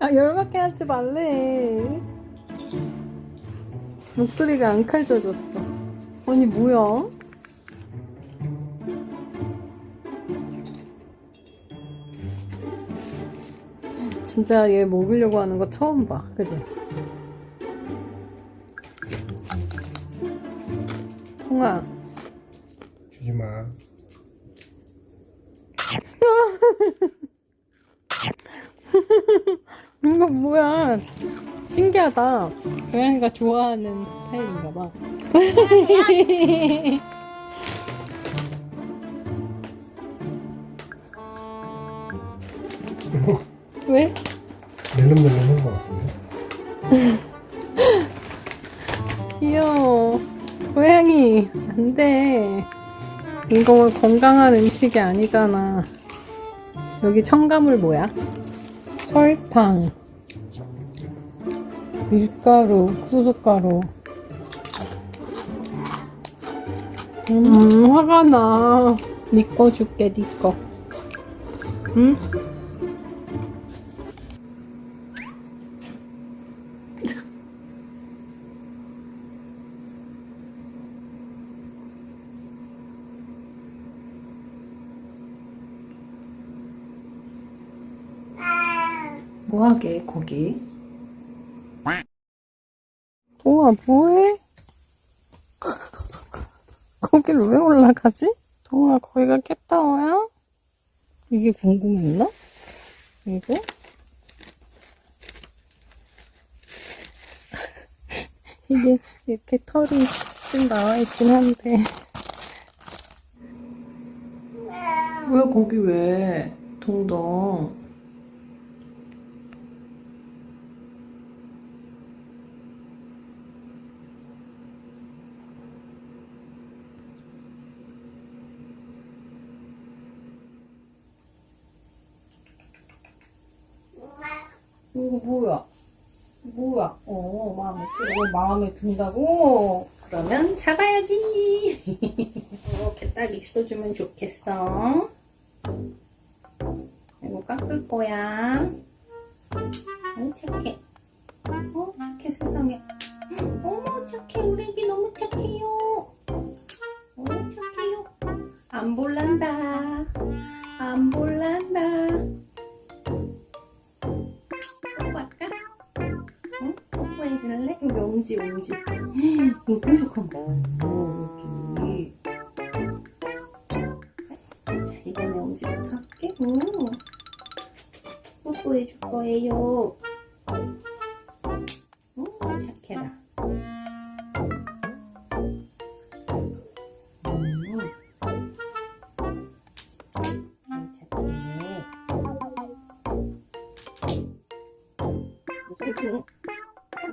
아 열받게 하지 말래. 목소리가 안 칼져졌어. 아니 뭐야? 진짜 얘 먹으려고 하는 거 처음 봐. 그지? 통아. 주지 마. 이거 뭐야? 신기하다. 고양이가 좋아하는 스타일인가 봐. 왜? 낼름낼름 한 것 같은데. 귀여워. 고양이, 안 돼. 이거 건강한 음식이 아니잖아. 여기 첨가물 뭐야? 설탕, 밀가루, 쿠숫가루. 음, 화가 나. 니꺼 줄게, 니꺼. 응? 뭐하게, 거기? 동아, 뭐해? 거기를 왜 올라가지? 동아, 거기가 캣타워야? 이게 궁금했나? 이거? 이게 이렇게 털이 좀 나와 있긴 한데. 왜 거기 왜? 동동. 이거 뭐야? 뭐야? 어, 마음에 들어. 마음에 든다고? 그러면 잡아야지. 이렇게 딱 있어주면 좋겠어. 이거 깎을 거야. 어, 착해. 어, 착해, 세상에. 어머, 착해. 우리 애기 너무 착해요. 어, 착해요. 안 볼란다. 안 볼란다. 응? 뽀뽀해 줄래? 여기 엄지 엄지 이거 뾰족한 거 어, 여기 자 이번에 엄지부터 할게 오. 뽀뽀해 줄 거예요 오 착해라 음. 아, 착해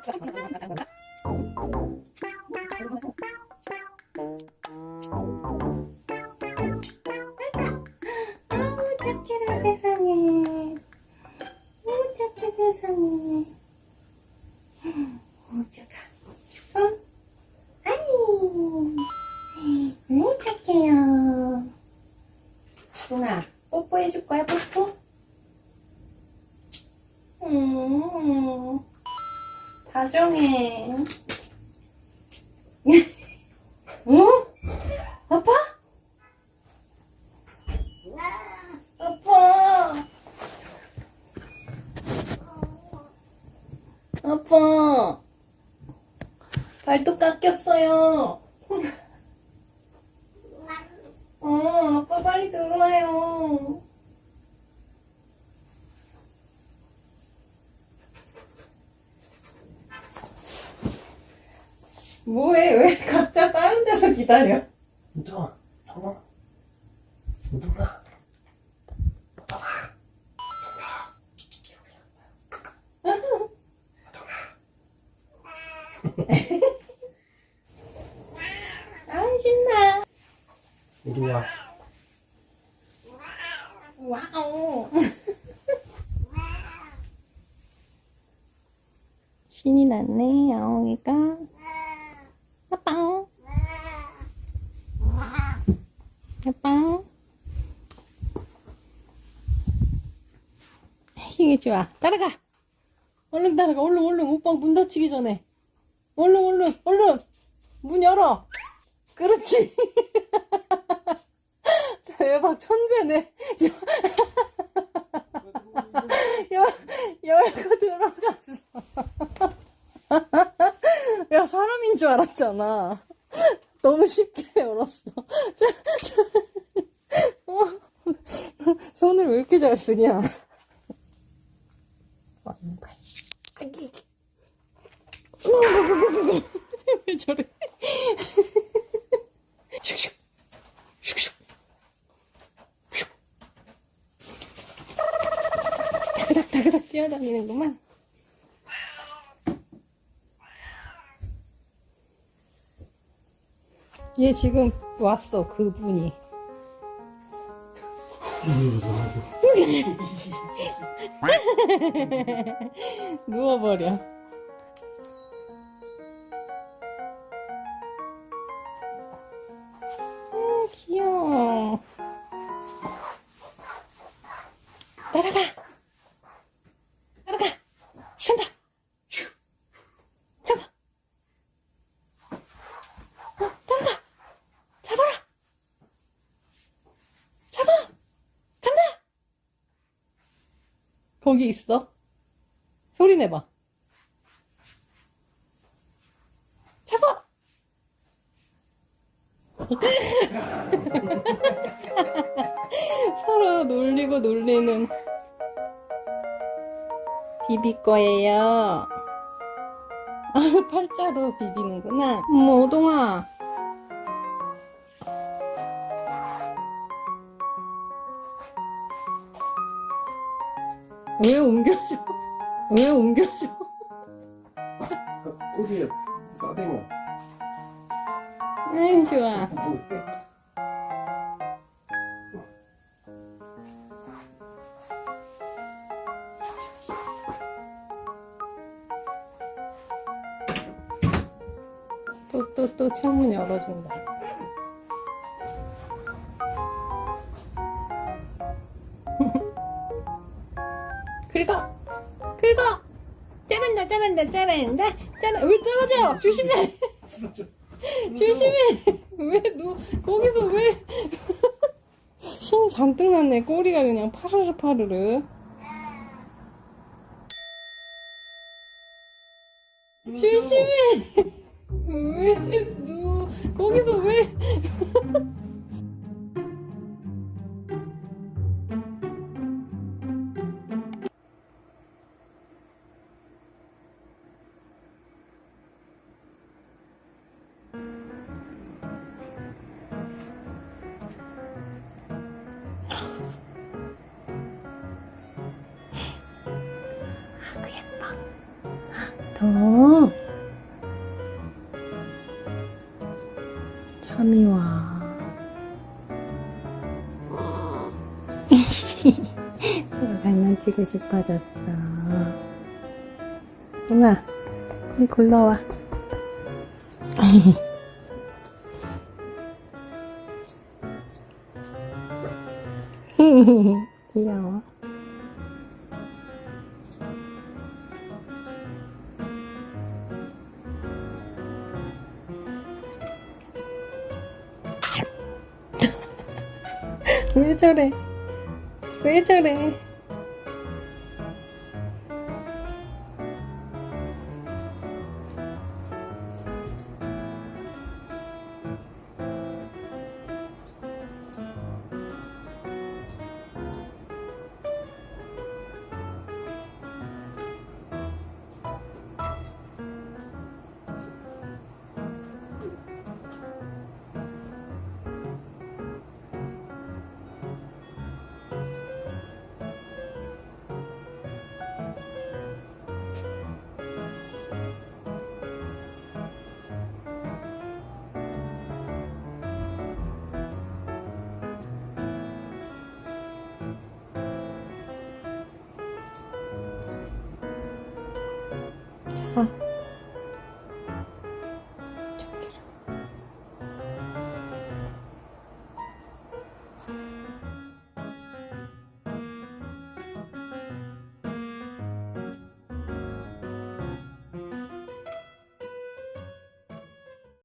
착해라 세상에 아우 착해 세상에 오 착하 손 아이 아이 착해요 동아 뽀뽀해줄 거야 뽀뽀? 음, 다정해. 어? 아빠? 아빠. 아빠. 발도 깎였어요. 어, 아빠 빨리 들어와요. 뭐해? 왜 각자 다른 데서 기다려? 우동아, 동아, 우동아, 아 신나. 우동아. 와우. 신이 났네, 야옹이가. 아빠. 아빠. 킹이 좋아. 따라가. 얼른 따라가. 얼른 얼른 오빠 문 닫히기 전에. 얼른 얼른 얼른 문 열어. 그렇지. 대박 천재네. 열 열고 들어갔어. 야 사람인 줄 알았잖아. 너무 쉽게 열었어. 어, 손을 왜 이렇게 잘 쓰냐? 왕발. 아기. 왜 저래? 슉슉. 슉슉. 슉. 다그닥 다그닥 뛰어다니는구만. 얘 지금 왔어 그분이. 누워버려. 음, 귀여워. 따라가. 간다. 간다. 어, 따라가. 잡아라. 잡아. 간다. 거기 있어. 소리 내봐. 잡아! 서로 놀리고 놀리는 비비 거예요. 아, 팔자로 비비는구나. 어머, 오동아. 왜 옮겨줘? 왜 옮겨줘? 꼬리에 싸대면 아이, 좋아. 뭐해? 또, 또, 또 창문 열어준다. 자른다, 자른, 왜 떨어져? 조심해! 조심해! 왜, 너, 거기서 왜? 신 잔뜩 났네. 꼬리가 그냥 파르르 파르르. 조심해! 왜, 너, 거기서 왜? 더. 참이 와. 또 장난치고 싶어졌어. 웅아, 거기 굴러와. 귀여워. 왜 저래? 왜 저래? 자,